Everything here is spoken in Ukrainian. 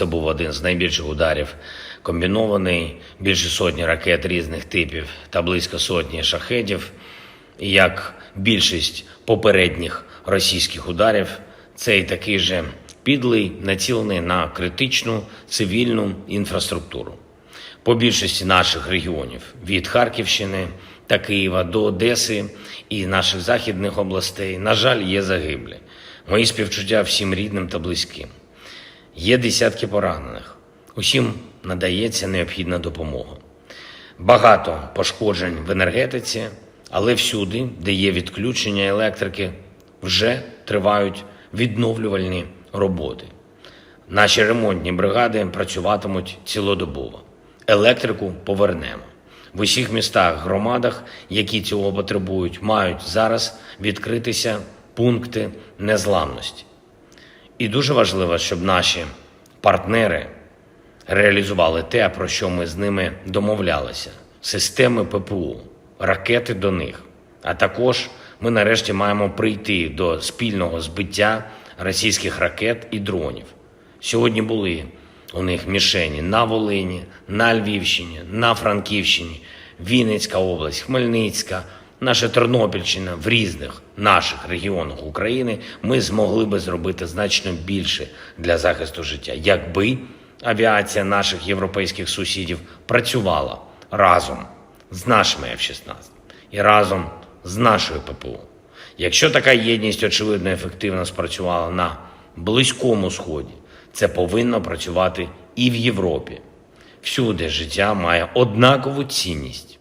це був один з найбільших ударів. Комбінований більше сотні ракет різних типів та близько сотні шахедів. І як більшість попередніх російських ударів, цей такий же підлий, націлений на критичну цивільну інфраструктуру. По більшості наших регіонів від Харківщини та Києва до Одеси і наших західних областей, на жаль, є загиблі. Мої співчуття всім рідним та близьким. Є десятки поранених. Усім надається необхідна допомога. Багато пошкоджень в енергетиці, але всюди, де є відключення електрики, вже тривають відновлювальні роботи. Наші ремонтні бригади працюватимуть цілодобово. Електрику повернемо. В усіх містах, громадах, які цього потребують, мають зараз відкритися пункти незламності. І дуже важливо, щоб наші партнери реалізували те, про що ми з ними домовлялися: системи ППУ, ракети до них. А також ми нарешті маємо прийти до спільного збиття російських ракет і дронів. Сьогодні були у них мішені на Волині, на Львівщині, на Франківщині, Вінницька область, Хмельницька, наша Тернопільщина в різних наших регіонах України. Ми змогли би зробити значно більше для захисту життя, якби авіація наших європейських сусідів працювала разом з нашими F-16 і разом з нашою ППО. Якщо така єдність очевидно ефективно спрацювала на Близькому Сході, це повинно працювати і в Європі. Всюди життя має однакову цінність.